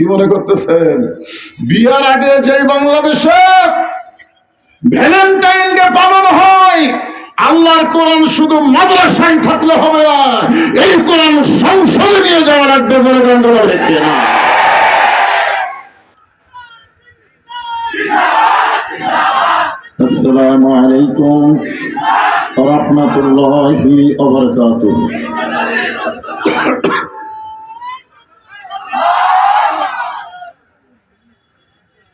কি মনে করতেছেন? বিয়ার আগে যে বাংলাদেশে ভ্যালেন্টাইন ডে পালন হয়, আল্লাহর কোরআন শুধু মাদ্রাসায় থাকলে হবে না, এই কোরআন সংসদে নিয়ে যাওয়া লাগবে জনগণরা দেখবে না। আসসালামু আলাইকুম। রহমতুল্লাহি ওয়া বারাকাতুহু।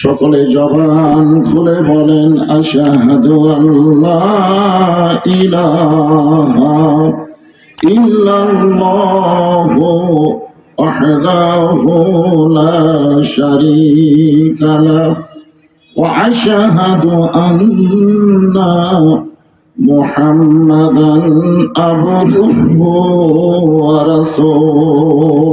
সকলে জবান খুলে বলেন, আশাহাদু আল্লাহ ইলাহা ইল্লাল্লাহু ওয়াহদাহু লা শারীকা লাহ ওয়া আশহাদু আন্না মুহাম্মাদান আবদুহু ওয়া রাসূলুহু।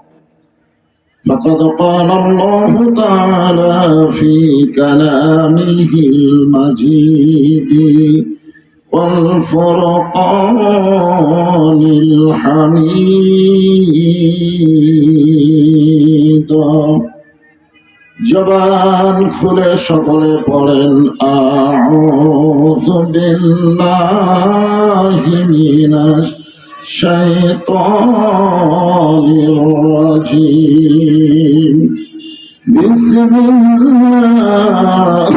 فقد قال الله تعالى في كلامه المجيد والفرقان الحميد জবান খুলে সকলে পড়েন আউযু বিল্লাহি মিনাশ الشيطان الرجيم بسم الله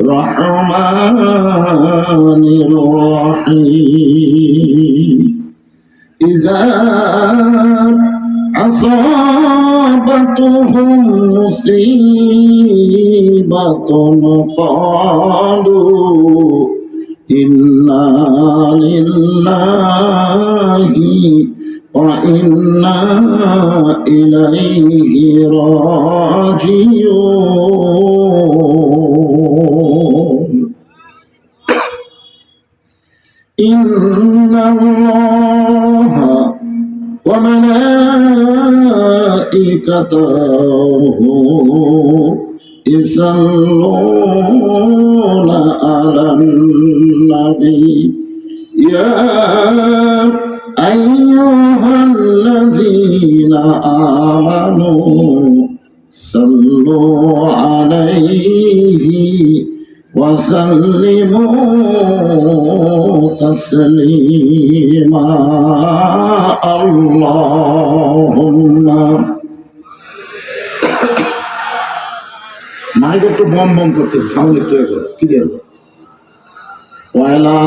الرحمن الرحيم إذا أصابتهم مصيبة قالوا إن إنا لله وإنا إليه راجعون. إن الله وملائكته يصلون على النبي يا أيها الذين آمنوا صلوا عليه وسلموا تسليما اللهم মাইক একটু বম বম করতেছে সাউন্ড একটু এখন কি দিয়ে ওয়ালা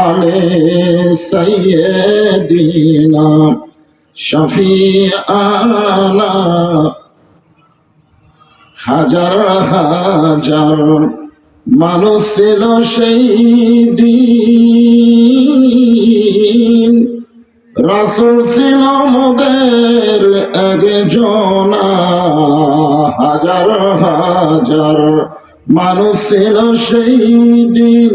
আলে সাইয়্যিদিনা শফিআনা হাজার হাজার মানুষ ছিল সেই দিন। রাসুল ছিল মোদের একজনা হাজার হাজার মানুষ ছিল সেই দিন।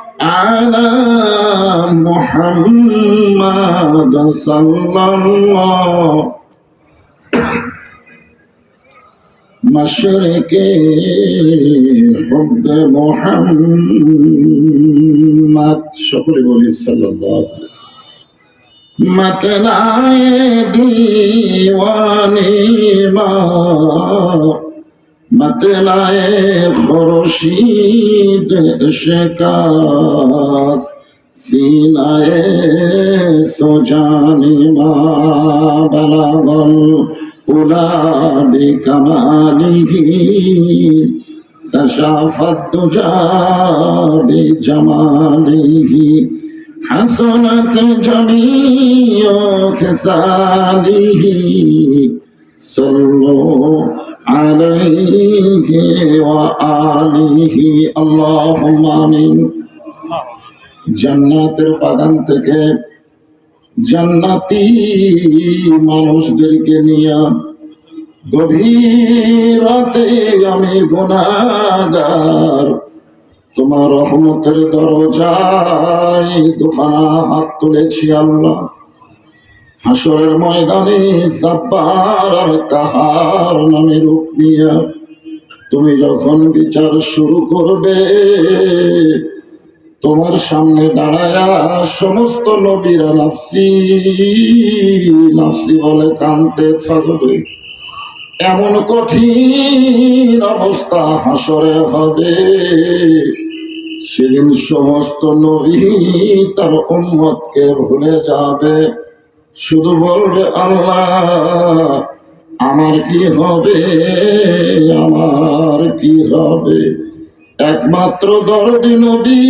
على محمد صلى الله مشرق حب محمد شكر بولي صلى الله عليه وسلم مطلع دیوانی ما بتلائے خورشید شکاس سینائے سو جانی ماں بلاغل اولا بکمالی تشافت تجا بجمالی حسنت جمیع خسالی صلو عليه وآله اللهم آمين জান্নাতের বাগান থেকে জান্নাতি মানুষদেরকে নিয়ে গভীর রাতে আমি গুনাগার তোমার রহমতের দরজায় দুখানা হাত তুলেছি আল্লাহ হাসরের ময়দানে আর কাহার নামে রূপ নিয়া তুমি যখন বিচার শুরু করবে, তোমার সামনে দাঁড়ায়া সমস্ত নবীরা নাফসি নাফসি বলে কানতে থাকবে। এমন কঠিন অবস্থা হাসরে হবে। সেদিন সমস্ত নবী তার উম্মতকে ভুলে যাবে। শুধু বলবে আল্লাহ, আমার কি হবে? আমার কি হবে? একমাত্র দরদি নবী।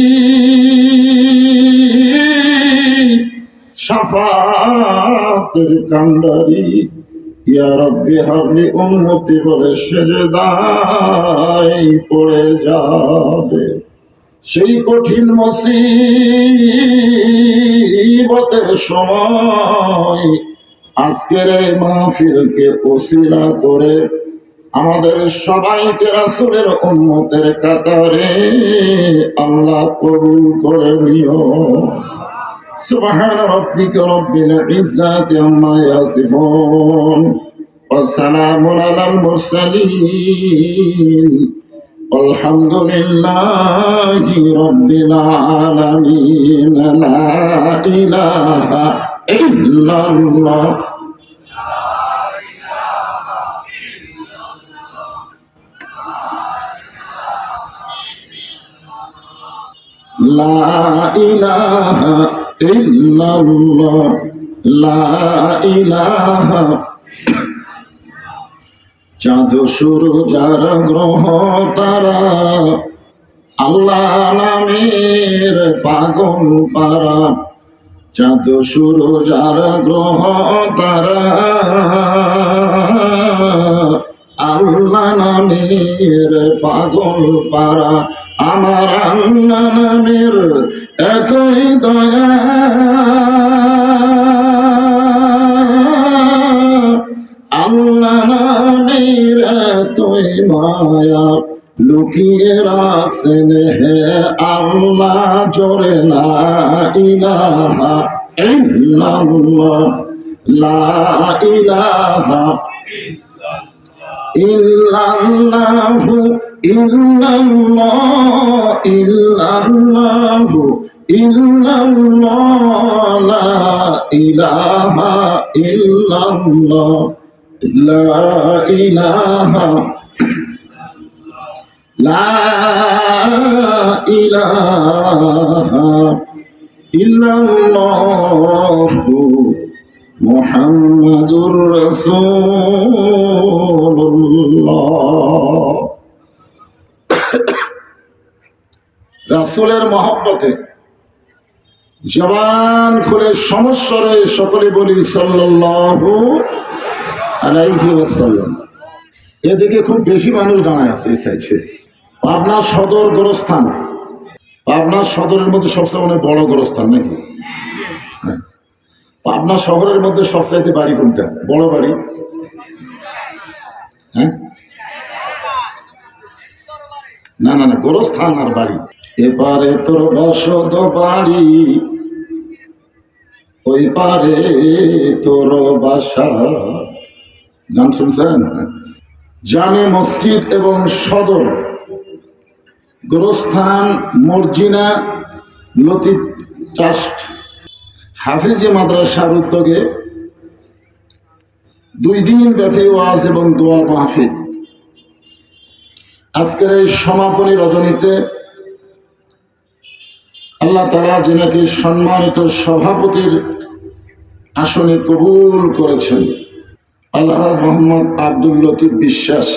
সাফাতের কান্ডারি ইয়া রব্বি হাবলি উম্মতি বলে সেজদায় পড়ে যাবে। সেই কঠিন মুসিবতের সময় আজকের এই মাহফিলকে ওসিলা করে আমাদের সবাইকে রাসূলের উম্মতের কাতারে আল্লাহ কবুল করে নিও سبحان ربك رب العزة عما يصفون والسلام على المرسلين والحمد لله رب العالمين لا إله إلا الله لا إله إلا الله لا إله চাঁদ শুরু যার গ্রহ তারা আল্লাহ নামের পাগল পারা। চাঁদ শুরু যার গ্রহ তারা আল্লাহ নামের পাগল পারা। আমার আল্লাহ নামের এতই দয়া। এতই মায়া লুকিয়ে রাখছেন হে আল্লাহ, জোরে না ইলাহা ইল্লাল্লাহ, লা ইলাহা ইল্লাল্লাহু ইল্লাল্লাহ ইল্লাল্লাহু ইল্লাল্লাহ, লা ইলাহা ইল্লাল্লাহ। রাসূলুল্লাহ। রাসূলের মহব্বতে জবান খুলে সমস্বরে সকলে বলি সাল্লাল্লাহু এদিকে খুব বেশি মানুষ দাঁড়ায় আছে এই সাইডে পাবনা সদর গোরস্থান। পাবনা সদরের মধ্যে সবচেয়ে মানে বড় গোরস্থান নাকি? হ্যাঁ। পাবনা শহরের মধ্যে সবচাইতে বাড়ি কোনটা? বড় বাড়ি? হ্যাঁ? না না না, গোরস্থান আর বাড়ি। এপারে তোর বসত বাড়ি, ওই পারে তোর বাসা। গান শুনছেন? জানে মসজিদ এবং সদর। গোরস্থান মর্জিনা লতিফ ট্রাস্ট। হাফিজি মাদ্রাসার উদ্যোগে দুই দিন ব্যাপী ওয়াজ এবং দোয়া মাহফিল। আজকের এই সমাপনী রজনীতে আল্লাহ তালা যেনাকে সম্মানিত সভাপতির আসনে কবুল করেছেন। আলহাজ মোহাম্মদ আব্দুল লতিফ বিশ্বাস।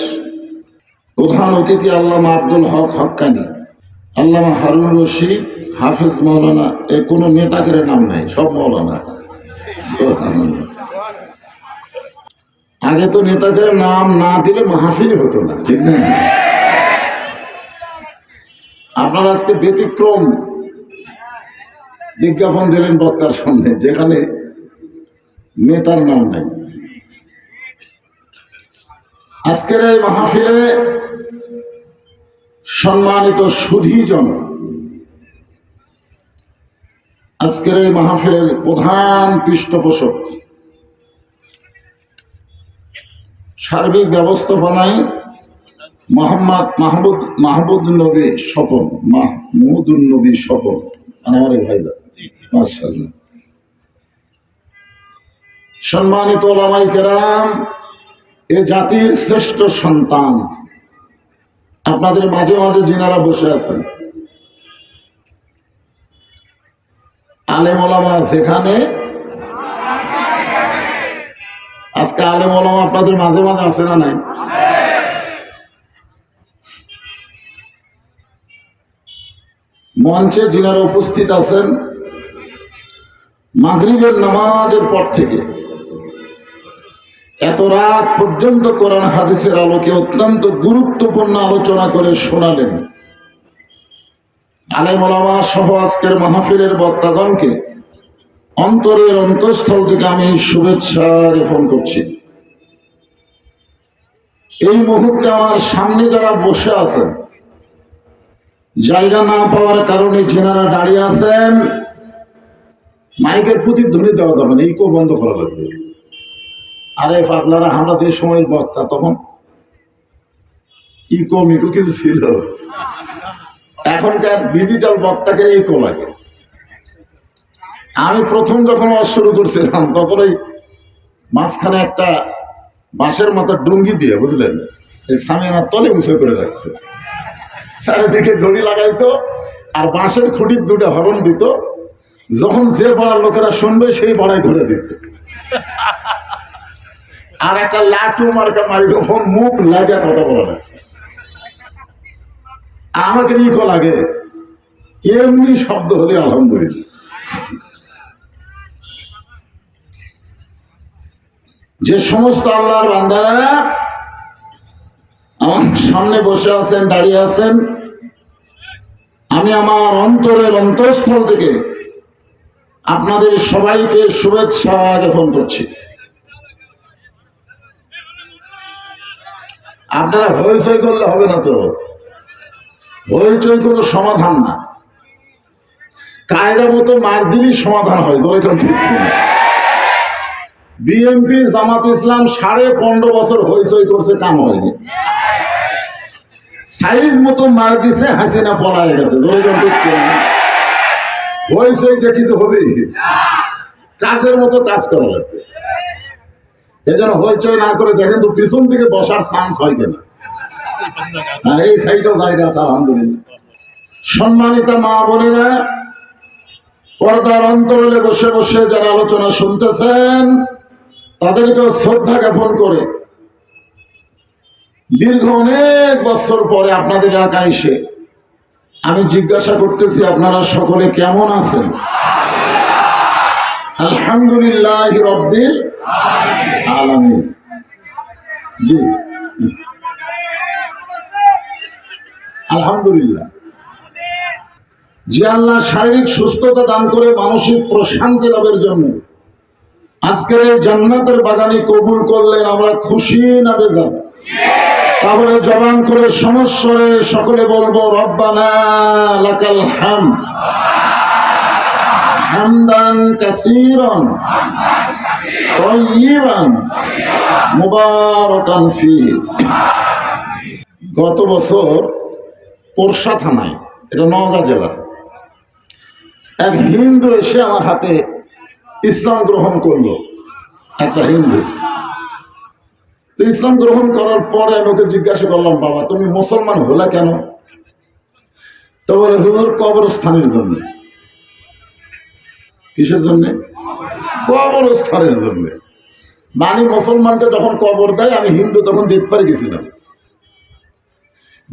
প্রধান অতিথি আল্লামা আব্দুল হক হক্কানি। আল্লামা হারুন রশিদ, হাফেজ মৌলানা এ কোনো নেতাকের নাম নাই, সব মৌলানা আগে তো নেতাদের নাম না দিলে মাহফিল হতো না, ঠিক না? আপনারা আজকে ব্যতিক্রম বিজ্ঞাপন দিলেন বক্তার সামনে, যেখানে নেতার নাম নাই। আজকের এই মাহফিলে সম্মানিত সুধীজন আজকের এই মাহফিলের প্রধান পৃষ্ঠপোষক সার্বিক ব্যবস্থাপনায় মোহাম্মদ মাহমুদ মাহমুদ নবী স্বপন মাহমুদুল নবী স্বপন আমার এই ভাইরা মার্শাল্লাহ সম্মানিত ওলামাই কেরাম এ জাতির শ্রেষ্ঠ সন্তান। আপনাদের মাঝে মাঝে যিনারা বসে আছেন। আলেম ওলামা যেখানে, আজকে আলেম ওলামা আপনাদের মাঝে মাঝে আছে না নাই? মঞ্চে যিনারা উপস্থিত আছেন। মাগরিবের নামাজের পর থেকে। এত রাত পর্যন্ত কোরআন হাদিসের আলোকে অত্যন্ত গুরুত্বপূর্ণ আলোচনা করে শোনালেন। আলেম সহ আজকের মাহফিলের বক্তাগণকে অন্তরের অন্তঃস্থল থেকে আমি শুভেচ্ছা জ্ঞাপন করছি। এই মুহূর্তে আমার সামনে যারা বসে আছেন, জায়গা না পাওয়ার কারণে যেনারা দাঁড়িয়ে আছেন, মাইকের প্রতি ধ্বনি দেওয়া যাবে না ইকো বন্ধ করা লাগবে। আরে আপনারা আমরা যে সময়ের বক্তা, তখন ইকো মিকো কিছু ছিল। এখনকার ডিজিটাল বক্তাকে ইকো লাগে। আমি প্রথম যখন ওয়াজ শুরু করছিলাম, তখন ওই মাঝখানে একটা বাঁশের মাথার ডুঙ্গি দিয়ে, বুঝলেন? এই সামিয়ানার তলে উঁচু করে রাখতো। চারিদিকে দড়ি লাগাইতো, আর বাঁশের খুঁটির দুটো হরণ দিত। যখন যে পাড়ার লোকেরা শুনবে, সেই পাড়ায় ধরে দিত। আর একটা লাটু মার্কা মাইক্রোফোন মুখ লাগে, কথা বলে না। আমাকে ইকো লাগে। এমনি শব্দ হলে আলহামদুলিল্লাহ। যে সমস্ত আল্লাহর বান্দারা আমার সামনে বসে আছেন, দাঁড়িয়ে আছেন, আমি আমার অন্তরের অন্তঃস্থল থেকে আপনাদের সবাইকে শুভেচ্ছা জ্ঞাপন করছি। আপনারা হইচই করলে হবে না তো। হইচই কোনো সমাধান না। কায়দা মতো মার দিলেই সমাধান হয় এটা ঠিক বিএনপি জামাত ইসলাম সাড়ে পনেরো বছর হইচই করছে, কাম হয়নি। সাইজ মতো মার দিছে, হাসিনা পলায় গেছে? হইচইটা কিছু হবে কাজের মতো কাজ করা লাগবে। এজন্য হইচই না করে দেখেন তো পিছন দিকে বসার চান্স হয় কিনা। হ্যাঁ এই সাইডেও জায়গা আছে, আলহামদুলিল্লাহ। সম্মানিত মা বোনেরা, পর্দার অন্তরলে বসে বসে যারা আলোচনা শুনতেছেন তাদেরকে শ্রদ্ধা জ্ঞাপন করে, দীর্ঘ অনেক বছর পরে আপনাদের এলাকায় এসে আমি জিজ্ঞাসা করতেছি, আপনারা সকলে কেমন আছেন? আলহামদুলিল্লাহ রব্বিল আলামিন। জি। আলহামদুলিল্লাহ। যে আল্লাহ শারীরিক সুস্থতা দান করে মানসিক প্রশান্তি লাভের জন্য আজকের এই জান্নাতের বাগানে কবুল করলেন আমরা খুশি না বেজান তাহলে জবান করে সমস্যরে সকলে বলব, রব্বানা হাম হামদান কাসীরান। গত বছর পোরশা থানায়, এটা নওগাঁ জেলা এক হিন্দু এসে আমার হাতে ইসলাম গ্রহণ করল, একটা হিন্দু। তো ইসলাম গ্রহণ করার পরে আমি ওকে জিজ্ঞাসা করলাম, বাবা, তুমি মুসলমান হলা কেন? তো বলে, হুজুর কবরস্থানের জন্য। কিসের জন্য? কবরস্থানের জন্য। মানে মুসলমানকে যখন কবর দেয়, আমি হিন্দু, তখন দেখবার গেছিলাম।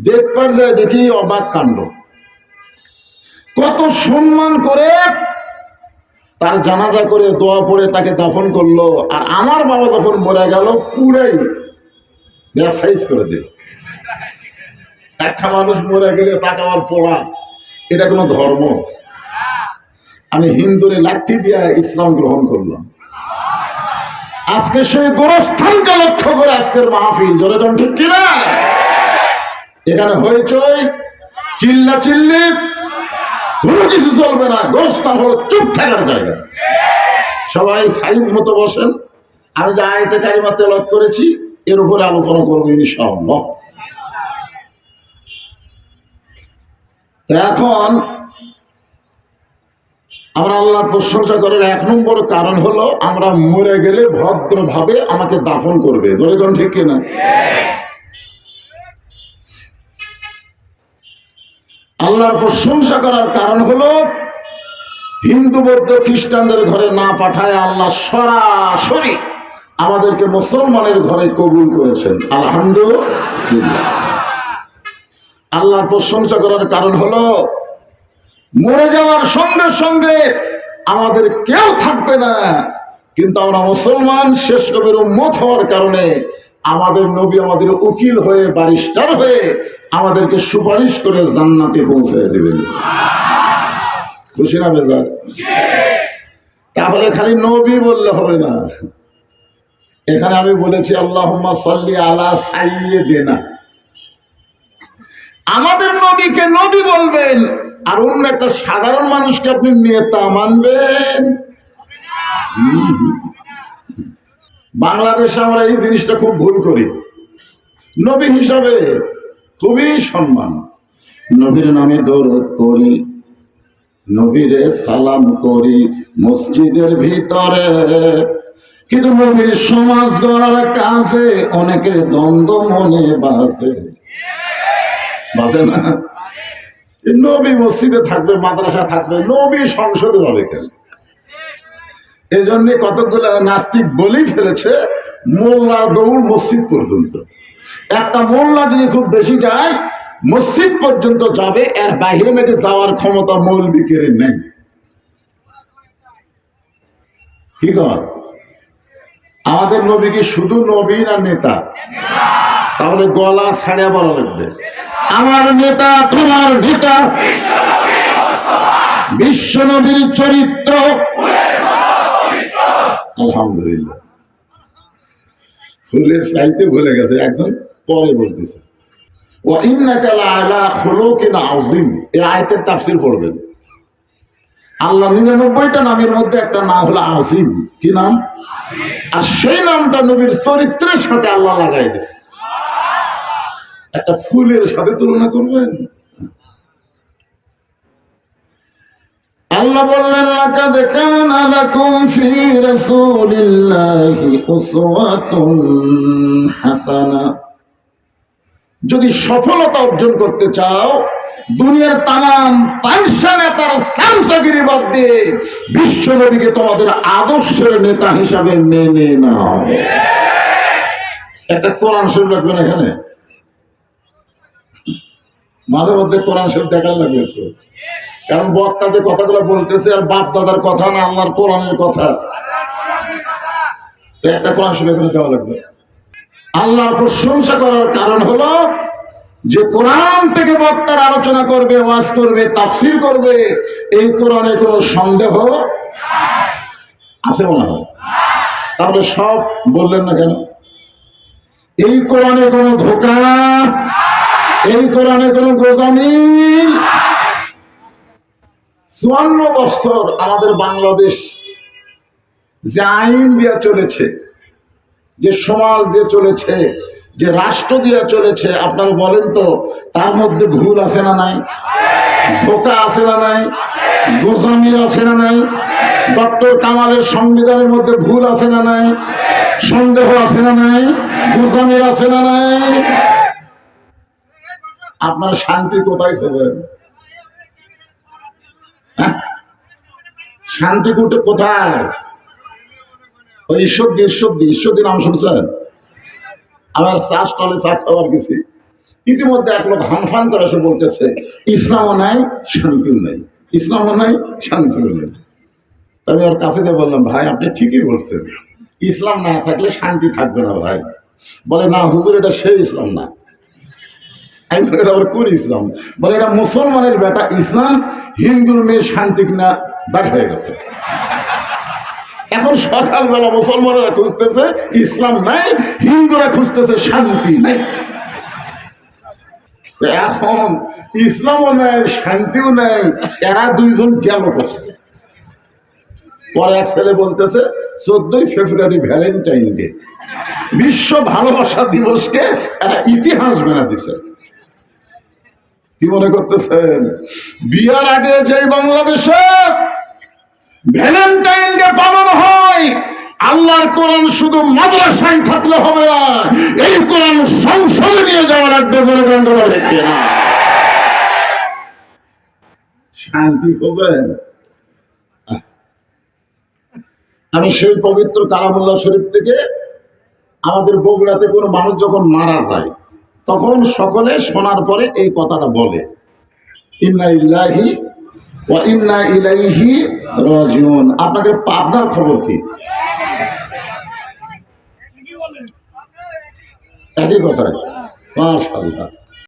দেখবার যায় দেখি অবাক কাণ্ড। কত সম্মান করে তার জানাজা করে, দোয়া পড়ে, তাকে দাফন করল। আর আমার বাবা যখন মরে গেল, পুরাই ব্যাসাইজ করে দিল। একটা মানুষ মরে গেলে তাকে আবার পড়া, এটা কোনো ধর্ম। আমি হিন্দুরে লাঠি দিয়া ইসলাম গ্রহণ করলাম। আজকে সেই গোরস্থানকে লক্ষ্য করে আজকের মাহফিল, জোরে জন ঠিক কিনা? এখানে হয়েছই চিল্লা চিল্লি, কোনো কিছু চলবে না, গোরস্থান হলো চুপ থাকার জায়গা। সবাই সাইজ মতো বসেন। আমি যে আয়তে কারিমা তেলত করেছি, এর উপরে আলোচনা করব ইনশাআল্লাহ। এখন আমরা আল্লাহ প্রশংসা করার এক নম্বর কারণ হলো, আমরা মরে গেলে ভদ্রভাবে আমাকে দাফন করবে। ধরে কোন ঠিক কিনা? আল্লাহর প্রশংসা করার কারণ হলো, হিন্দু, বৌদ্ধ, খ্রিস্টানদের ঘরে না পাঠায় আল্লাহ সরাসরি আমাদেরকে মুসলমানের ঘরে কবুল করেছেন। আলহামদুলিল্লাহ। আল্লাহর প্রশংসা করার কারণ হলো মরে যাওয়ার সঙ্গে সঙ্গে আমাদের কেউ থাকবে না। কিন্তু আমরা মুসলমান, শেষ নবীর উম্মত হওয়ার কারণে আমাদের নবী আমাদের উকিল হয়ে বারিস্টার হয়ে আমাদেরকে সুপারিশ করে জান্নাতে পৌঁছে দেবেন। খুশি না বেজার? তাহলে খালি নবী বললে হবে না। এখানে আমি বলেছি আল্লাহ সাল্লি আলা সাইয়ে দেনা আমাদের নবীকে নবী বলবেন, আর অন্য একটা সাধারণ মানুষকে আপনি নেতা মানবেন। বাংলাদেশে আমরা এই জিনিসটা খুব ভুল করি। নবী হিসাবে খুবই সম্মান। নবীর নামে দৌড় করি নবীরে সালাম করি মসজিদের ভিতরে। কিন্তু নবীর সমাজ গড়ার কাজে অনেকের দ্বন্দ্ব মনে বাজে। বাজে না? নবী মসজিদে থাকবে মাদ্রাসা থাকবে, নবী সংসদে যাবে কেন? এই জন্য কতগুলো নাস্তিক বলেই ফেলেছে, মোল্লার দৌড় মসজিদ পর্যন্ত। একটা মোল্লা যদি খুব বেশি যায়, মসজিদ পর্যন্ত যাবে, এর বাইরে নাকি যাওয়ার ক্ষমতা মৌলবিকের নেই। কি কর? আমাদের নবী কি শুধু নবী না নেতা? তাহলে গলা ছাড়িয়া বলা লাগবে। আমার নেতা, তোমার নেতা বিশ্ব নবীর চরিত্র। আলহামদুলিল্লাহ। ফুলের চাইতে ভুলে গেছে, একজন পরে বলতেছে। ও ইন্নাকালা আলা খুলুকিন আযীম। এই আয়াতের তাফসীর পড়বেন। আল্লাহ নিরানব্বইটা নামের মধ্যে একটা নাম হলো আজিম কি নাম? আর সেই নামটা নবীর চরিত্রের সাথে আল্লাহ লাগাই দিচ্ছে একটা ফুলের সাথে তুলনা করবেন? আল্লাহ বললেন লাকাদ কানা লাকুম ফি রাসূলিল্লাহি উসওয়াতুন হাসানা। যদি সফলতা অর্জন করতে চাও দুনিয়ার তাম পাঁচশো নেতার সাংসগিরি বাদ দিয়ে বিশ্ব নবীকে তোমাদের আদর্শের নেতা হিসাবে মেনে নাও। একটা কোরআন শরীফ লাগবে না এখানে। মাঝে মধ্যে কোরআন শরীফ দেখার লাগবে তো কারণ বক্তা যে কথাগুলো বলতেছে আর বাপ দাদার কথা না, আল্লাহর কোরআনের কথা। তো একটা কোরআন শরীফ এখানে দেওয়া লাগবে। আল্লাহর প্রশংসা করার কারণ হলো যে কোরআন থেকে বক্তার আলোচনা করবে, ওয়াজ করবে, তাফসির করবে, এই কোরআনে কোনো সন্দেহ আছে মনে হয়? তাহলে সব বললেন না কেন? এই কোরআনে কোনো ধোকা এই কোরআনে কোনো গোজামি চুয়ান্ন বছর আমাদের বাংলাদেশ যে আইন দিয়ে চলেছে, যে সমাজ দিয়ে চলেছে, যে রাষ্ট্র দিয়ে চলেছে, আপনারা বলেন তো, তার মধ্যে ভুল আছে না নাই? ধোকা আছে না নাই? গোজামি আছে না নাই? ডক্টর কামালের সংবিধানের মধ্যে ভুল আছে না নাই? সন্দেহ আছে না নাই? গোজামির আছে না নাই? আপনার শান্তি কোথায় খোঁজেন হ্যাঁ? শান্তি কুটে কোথায়? ওই দিয়ে, ঈশ্বর দিয়ে নাম শুনছেন? আমার চা স্টলে চা খাওয়ার গেছি। ইতিমধ্যে এক লোক হানফান করে সে বলতেছে, ইসলামও নাই, শান্তিও নাই। ইসলামও নাই, শান্তিও নেই। আমি ওর কাছে দিয়ে বললাম, ভাই, আপনি ঠিকই বলছেন। ইসলাম না থাকলে শান্তি থাকবে না ভাই। বলে, না, হুজুর, এটা সেই ইসলাম না। আমি বলি, এটা কোন ইসলাম? বলে এটা মুসলমানের বেটা ইসলাম হিন্দুর মেয়ে শান্তি কিনা বার হয়ে গেছে। এখন সকালবেলা মুসলমানেরা খুঁজতেছে ইসলাম নাই হিন্দুরা খুঁজতেছে শান্তি নাই। এখন ইসলামও নেই শান্তিও নেই এরা দুইজন গেল কোথায়? পরে এক ছেলে বলতেছে চোদ্দই ফেব্রুয়ারি ভ্যালেন্টাইন ডে। বিশ্ব ভালোবাসা দিবসকে এরা ইতিহাস বানা দিছে। কি মনে করতেছেন? বিয়ার আগে যে বাংলাদেশে ভ্যালেন্টাইন ডে পালন হয়, আল্লাহর কোরআন শুধু মাদ্রাসায় থাকলে হবে না, এই কোরআন সংসদে নিয়ে যাওয়া লাগবে বলে হচ্ছে না। শান্তি খোঁজেন। আমি সেই পবিত্র কালামুল্লাহ শরীফ থেকে আমাদের বগুড়াতে কোনো মানুষ যখন মারা যায় তখন সকলে শোনার পরে এই কথাটা বলে, ইন্না ইল্লাহি ও ইন্না ইলাইহি রাজিউন। আপনাকে পাবনার খবর কি? একই কথা। মাশাআল্লাহ।